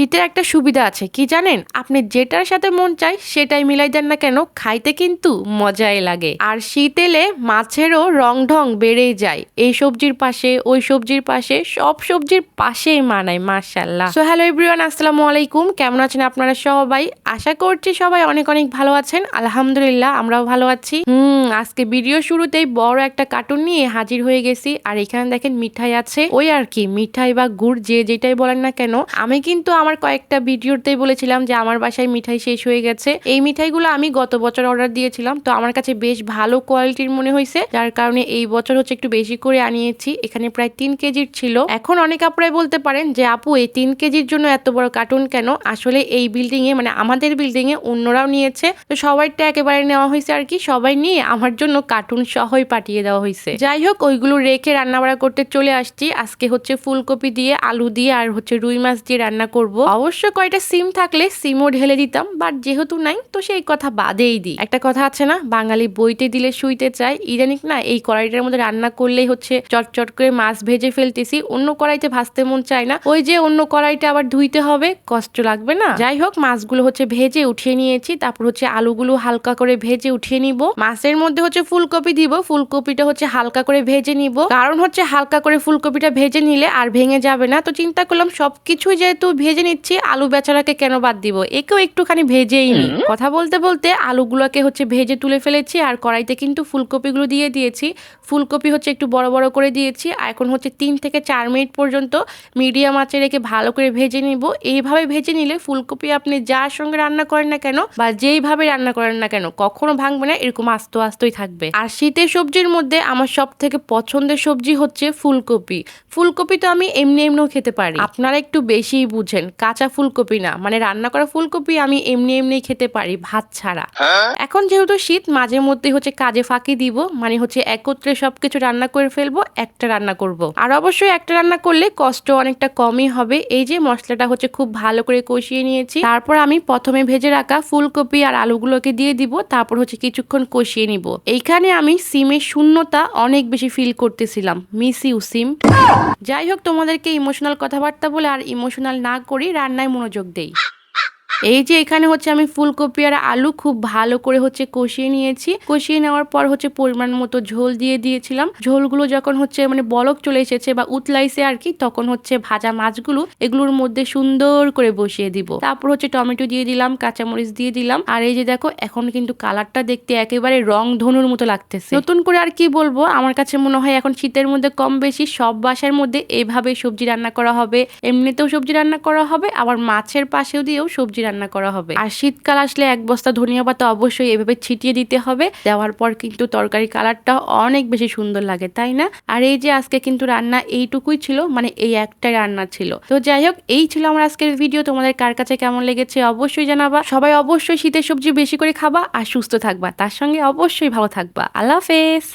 শীতের একটা সুবিধা আছে, কি জানেন? আপনি যেটার সাথে মন চায় সেটাই মিলাই দেন না কেন, খাইতে কিন্তু মজাই লাগে। আর শীত এলে মাছেরও রং ঢং বেড়েই যায়। এই সবজির পাশে, ওই সবজির পাশে, সব সবজির পাশেই মানায় মার্শাল্লাহ সো হ্যালো এভরিওয়ান আসসালামু আলাইকুম। কেমন আছেন আপনারা সবাই? আশা করছি সবাই অনেক অনেক ভালো আছেন। আলহামদুলিল্লাহ, আমরাও ভালো আছি। হুম আজকে ভিডিও শুরুতেই বড় একটা কার্টুন নিয়ে হাজির হয়ে গেছি। আর এখানে দেখেন মিঠাই আছে। ওই আর কি, মিঠাই বা গুড়, যে যেটাই বলেন না কেন। আমি কিন্তু আমার কয়েকটা ভিডিওতেই বলেছিলাম যে আমার বাসায় মিঠাই শেষ হয়ে গেছে। এই মিঠাইগুলো আমি গত বছর অর্ডার দিয়েছিলাম। তো আমার কাছে বেশ ভালো কোয়ালিটির মনে হয়েছে। যার কারণে এই বছর হচ্ছে একটু বেশি করে আনিয়েছি। এখানে প্রায় তিন কেজির ছিল। এখন অনেক আপুরাই বলতে পারেন যে, আপু, এই তিন কেজির জন্য এত বড় কার্টুন কেন? আসলে এই বিল্ডিং এ মানে আমাদের বিল্ডিং এ অন্যরাও নিয়েছে। তো সবাইটা একেবারে নেওয়া হয়েছে আর কি। সবাই নিয়ে আমার জন্য কার্টুন সহই পাঠিয়ে দেওয়া হয়েছে যাই হোক ওইগুলো রেখে রান্না বাড়া করতে চলে আসছি। আজকে হচ্ছে ফুলকপি দিয়ে, আলু দিয়ে আর হচ্ছে রুই মাছ দিয়ে রান্না করব। অবশ্য কয়টা সিম থাকলে সিমও ঢেলে দিতাম বাট যেহেতু নাই, তো সেই কথা বাদেই দিই। একটা কথা আছে না, বাঙালি বইতে দিলে শুইতে চায়। ইদানিক না, এই কড়াইটার মধ্যে রান্না করলেই হচ্ছে চটচট করে মাছ ভেজে ফেলতেছি, অন্য কড়াইতে ভাজতে মন চায় না। ওই যে অন্য কড়াইটা আবার ধুইতে হবে, কষ্ট লাগবে না। যাই হোক মাছগুলো হচ্ছে ভেজে উঠিয়ে নিয়েছি, তারপর হচ্ছে আলুগুলো হালকা করে ভেজে উঠিয়ে নিব। মাছের মধ্যে হচ্ছে ফুলকপি দিব। ফুলকপিটা হচ্ছে হালকা করে ভেজে নিব। কারণ হচ্ছে হালকা করে ফুলকপিটা ভেজে নিলে আর ভেঙে যাবে না। তো চিন্তা করলাম সবকিছুই যেহেতু ভেজে নিচ্ছি আলু বেচারাকে কেন বাদ দিব? একেও একটুখানি ভেজেই নি। কথা বলতে বলতে আলুগুলোকে হচ্ছে ভেজে তুলে ফেলেছি আর কড়াইতে কিন্তু ফুলকপিগুলো দিয়ে দিয়েছি। ফুলকপি হচ্ছে একটু বড় বড় করে দিয়েছি। আর এখন হচ্ছে তিন থেকে চার মিনিট পর্যন্ত মিডিয়াম আঁচে রেখে ভালো করে ভেজে নিব। এইভাবে ভেজে নিলে ফুলকপি আপনি যার সঙ্গে রান্না করেন না কেন বা যেইভাবে রান্না করেন না কেন কখনো ভাঙবে না। এরকম আস্ত আস্তই থাকবে। আর শীতের সবজির মধ্যে আমার সব থেকে পছন্দের সবজি হচ্ছে ফুলকপি। ফুলকপি তো আমি এমনি এমনিও খেতে পারি। আপনারা একটু বেশিই বুঝেন কাঁচা ফুলকপি না। মানে রান্না করা ফুলকপি আমি এমনি এমনি খেতে পারি ভাত ছাড়া। এখন যেহেতু শীত মাঝে মধ্যে হচ্ছে কাজে ফাঁকি দিব মানে হচ্ছে একত্রে সবকিছু রান্না করে ফেলব একটা রান্না করব। আর অবশ্যই একটা রান্না করলে কষ্ট অনেকটা কমই হবে। এই যে মশলাটা হচ্ছে খুব ভালো করে কষিয়ে নিয়েছি। তারপর আমি প্রথমে ভেজে রাখা ফুলকপি আর আলুগুলোকে দিয়ে দিব। তারপর হচ্ছে কিছুক্ষণ কষিয়ে নিব। এইখানে আমি সিমের শূন্যতা অনেক বেশি ফিল করতেছিলাম। মিস ইউ সিম যাই হোক, তোমাদেরকে ইমোশনাল কথাবার্তা বলে আর ইমোশনাল না করি রান্নায় মনোযোগ দেই। এই যে এখানে হচ্ছে আমি ফুলকপি আর আলু খুব ভালো করে হচ্ছে কষিয়ে নিয়েছি। কষিয়ে নেওয়ার পর হচ্ছে পরিমাণ মতো ঝোল দিয়ে দিয়েছিলাম। ঝোলগুলো যখন হচ্ছে মানে বলক চলে এসেছে বা উতলাইছে আর কি, তখন হচ্ছে ভাজা মাছগুলো এগুলোর মধ্যে সুন্দর করে বসিয়ে দিব। তারপর হচ্ছে টমেটো দিয়ে দিলাম, কাঁচামরিচ দিয়ে দিলাম। আর এই যে দেখো, এখন কিন্তু কালারটা দেখতে একেবারে রং ধনুর মতো লাগতেছে। নতুন করে আর কি বলব, আমার কাছে মনে হয় এখন শীতের মধ্যে কম বেশি সব বাসার মধ্যে এইভাবে সবজি রান্না করা হবে। এমনিতেও সবজি রান্না করা হবে, আবার মাছের পাশেও দিয়েও সবজি রান্না করা হবে। আর শীতকাল আসলে এক বস্তা ধনিয়া পাতা অবশ্যই এভাবে ছিটিয়ে দিতে হবে। দেওয়ার পর কিন্তু তরকারি কালারটা অনেক বেশি সুন্দর লাগে, তাই না? আর এই যে আজকে কিন্তু রান্না এইটুকুই ছিল মানে এই একটা রান্না ছিল। তো যাই হোক, এই ছিল আমার আজকের ভিডিও। তোমাদের কার কাছে কেমন লেগেছে অবশ্যই জানাবা। সবাই অবশ্যই শীতের সবজি বেশি করে খাবা আর সুস্থ থাকবা। তার সঙ্গে অবশ্যই ভালো থাকবা। আল্লাহ হাফেজ।